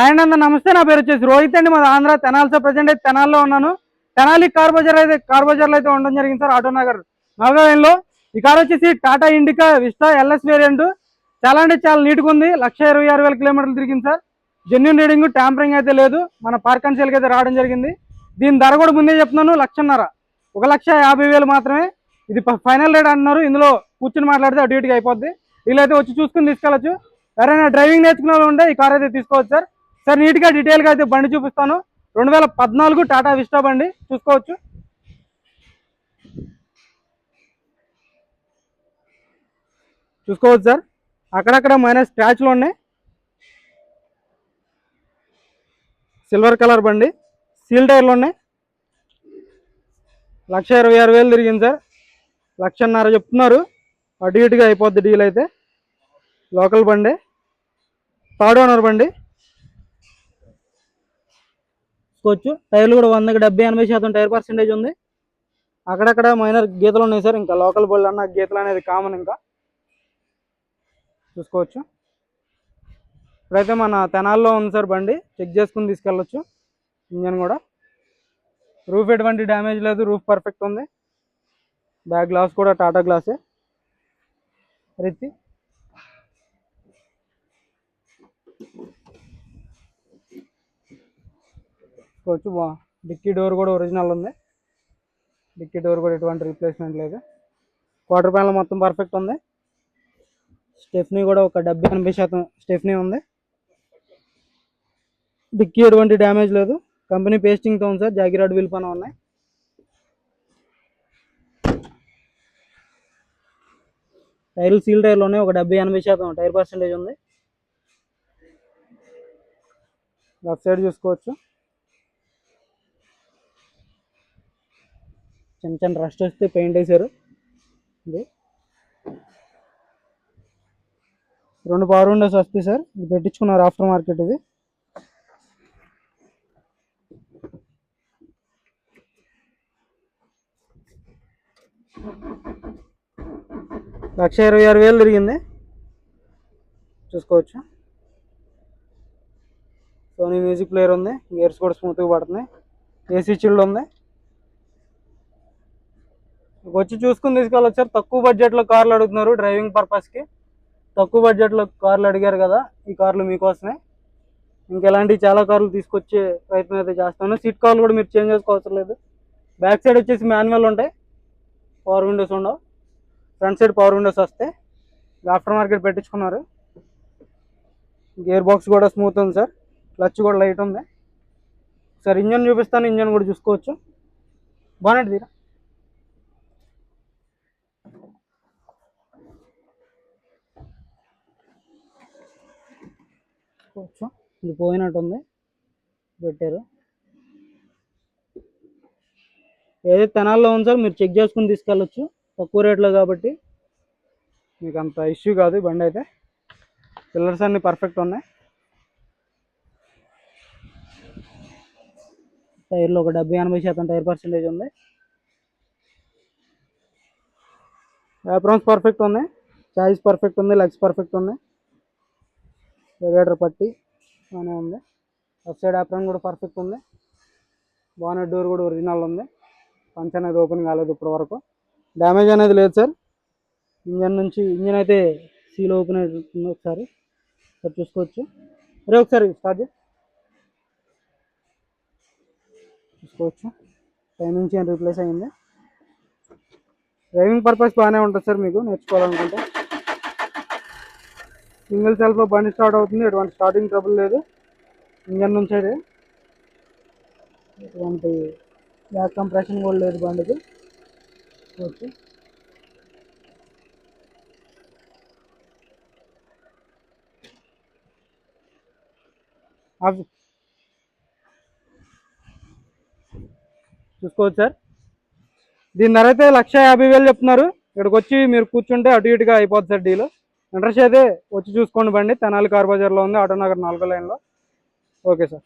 ఆయన అండి నమస్తే. నా పేరు వచ్చేసి రోహిత్ అండి. మాది ఆంధ్ర తెనాలితో ప్రజెంట్ అయితే తెనాల్లో ఉన్నాను. తెనాలి కార్ బజార్ అయితే కార్ బజార్లో అయితే ఉండడం జరిగింది సార్ ఆటో నగర్. నవగాయంలో ఈ కార్ వచ్చేసి Tata Indica Vista LS variant. చాలా అంటే చాలా నీట్గా ఉంది. లక్ష ఇరవై ఆరు వేల కిలోమీటర్లు తిరిగింది సార్. జెన్యున్ రీడింగ్ ట్యాంపరింగ్ అయితే లేదు. మన పార్క్ అండ్ సేల్కి అయితే రావడం జరిగింది. దీని ధర కూడా ముందే చెప్తున్నాను. లక్షన్నర. ఒక లక్ష యాభై వేలు మాత్రమే. ఇది ఫైనల్ రేట్ అంటున్నారు. ఇందులో కూర్చుని మాట్లాడితే అటు ఇటుగా అయిపోద్ది. వీళ్ళైతే వచ్చి చూసుకుని తీసుకెళ్ళచ్చు. ఎవరైనా డ్రైవింగ్ నేర్చుకునే వాళ్ళు ఉంటే ఈ కార్ అయితే తీసుకోవచ్చు సార్. సార్ నీట్గా డీటెయిల్గా అయితే బండి చూపిస్తాను. రెండు వేల పద్నాలుగు టాటా విస్టా బండి చూసుకోవచ్చు. చూసుకోవచ్చు సార్. అక్కడక్కడ మైనస్ స్క్రాచ్లు ఉన్నాయి. సిల్వర్ కలర్ బండి సీల్ టైర్లు ఉన్నాయి. లక్ష ఇరవై ఆరు వేలు తిరిగింది సార్. లక్షన్నర చెప్తున్నారు. అటు ఇటుగా అయిపోద్ది డీల్ అయితే. లోకల్ బండి. థర్డ్ ఓనర్ బండి. చూసుకోవచ్చు టైర్లు కూడా వందకి డెబ్బై ఎనభై శాతం టైర్ పర్సెంటేజ్ ఉంది. అక్కడక్కడ మైనర్ గీతలు ఉన్నాయి సార్. ఇంకా లోకల్ బోల్డ్ అన్న గీతలు అనేది కామన్ ఇంకా. చూసుకోవచ్చు. ఇప్పుడైతే మన తెనాల్లో ఉంది సార్ బండి. చెక్ చేసుకుని తీసుకెళ్ళొచ్చు. ఇంజన్ కూడా. రూఫ్ ఎటువంటి డ్యామేజ్ లేదు. రూఫ్ పర్ఫెక్ట్ ఉంది. బ్యాక్ గ్లాస్ కూడా టాటా గ్లాసే. రిత్తి. చూసుకోవచ్చు బా డిక్కీ డోర్ కూడా ఒరిజినల్ ఉంది. డిక్కీ డోర్ కూడా ఎటువంటి రీప్లేస్మెంట్ లేదు. క్వార్టర్ ప్యానల్ మొత్తం పర్ఫెక్ట్ ఉంది. స్టెఫ్నీ కూడా ఒక డెబ్బై ఎనభై శాతం స్టెఫ్నీ ఉంది. డిక్కీ ఎటువంటి డ్యామేజ్ లేదు. కంపెనీ పేస్టింగ్తో ఉంది సార్ జాగిరాడ్ వీల్ పైన ఉన్నాయి. టైర్లు సీల్ టైర్లు ఉన్నాయి. ఒక డెబ్బై ఎనభై శాతం టైర్ పర్సంటేజ్ ఉంది. లెఫ్ట్ సైడ్ చూసుకోవచ్చు. చిన్న చిన్న రస్ట్ వస్తే పెయింట్ వేశారు. ఇది. రెండు పవర్ విండోస్ వస్తాయి సార్. ఇది పెట్టించుకున్నారు ఆఫ్టర్ మార్కెట్ ఇది. లక్ష ఇరవై ఆరు వేలు తిరిగింది. చూసుకోవచ్చు? సోనీ మ్యూజిక్ ప్లేయర్ ఉంది. గేర్స్ కూడా స్మూత్గా పడుతున్నాయి. ఏసీ చిల్డ్ ఉంది. వచ్చి చూసుకుని తీసుకెళ్ళొచ్చు సార్ తక్కువ బడ్జెట్లో కార్లు అడుగుతున్నారు డ్రైవింగ్ పర్పస్కి తక్కువ బడ్జెట్లో కార్లు అడిగారు కదా ఈ కార్లు మీకోసమే. ఇంకెలాంటి చాలా కార్లు తీసుకొచ్చే ప్రయత్నం అయితే చేస్తాను. సీట్ కార్లు కూడా మీరు చేంజ్ చేసుకోవసరం లేదు. బ్యాక్ సైడ్ వచ్చేసి మాన్యువల్ ఉంటాయి. పవర్ విండోస్ ఉండవు. ఫ్రంట్ సైడ్ పవర్ విండోస్ వస్తాయి. ఆఫ్టర్ మార్కెట్ పెట్టించుకున్నారు. గేర్ బాక్స్ కూడా స్మూత్ ఉంది సార్. క్లచ్ కూడా లైట్ ఉంది. సార్ ఇంజన్ చూపిస్తాను ఇంజన్ కూడా చూసుకోవచ్చు. బాగుంటుంది తీరా? చూసుకోవచ్చు ఇది పోయినట్టుంది. పెట్టారు. ఏదైతే తెనాల్లో ఉంది సార్ మీరు చెక్ చేసుకుని తీసుకెళ్ళచ్చు. తక్కువ రేట్లో కాబట్టి మీకు అంత ఇష్యూ కాదు బండి అయితే. పిల్లర్స్ అన్ని పర్ఫెక్ట్ ఉన్నాయి. టైర్లో ఒక డెబ్బై ఎనభై శాతం టైర్ పర్సెంటేజ్ ఉంది. యాప్రాన్స్ పర్ఫెక్ట్ ఉన్నాయి. చాయిస్ పర్ఫెక్ట్ ఉంది. లెగ్స్ పర్ఫెక్ట్ ఉన్నాయి. రేడియేటర్ పట్టి బాగానే ఉంది. లెఫ్ట్ సైడ్ ఆప్రన్ కూడా పర్ఫెక్ట్ ఉంది. బానెట్ డోర్ కూడా ఒరిజినల్ ఉంది. పంచ్ అనేది ఓపెన్ కాలేదు ఇప్పటి వరకు. డ్యామేజ్ అనేది లేదు సార్ ఇంజన్ నుంచి ఇంజన్ అయితే సీల్ ఓపెన్ అవుతుంది ఒకసారి. ఒకసారి చూసుకోవచ్చు. మరి ఒకసారి స్టార్ట్ చూసుకోవచ్చు. టైమింగ్ చేయండి రీప్లేస్ అయింది. డ్రైవింగ్ పర్పస్ బాగానే ఉంటుంది సార్ మీకు నేర్చుకోవాలనుకుంటే. సింగిల్ సెల్ఫ్లో బండి స్టార్ట్ అవుతుంది. ఎటువంటి స్టార్టింగ్ ట్రబుల్ లేదు. ఇంజన్ నుంచి అయితే. ఎటువంటి బ్యాక్ కంప్రెషన్ కూడా లేదు బండికి. ఓకే. అవి చూసుకోవచ్చు సార్. దీని ధర అయితే లక్ష యాభై వేలు చెప్తున్నారు. ఇక్కడికి వచ్చి మీరు కూర్చుంటే అటు ఇటుగా అయిపోద్ది సార్ డీలో. ఇంట్రెస్ట్ అయితే వచ్చి చూసుకోండి బండి తెనాలి కార్ బజార్లో ఉంది ఆటోనగర్ నాలుగో లైన్లో. Okay sir.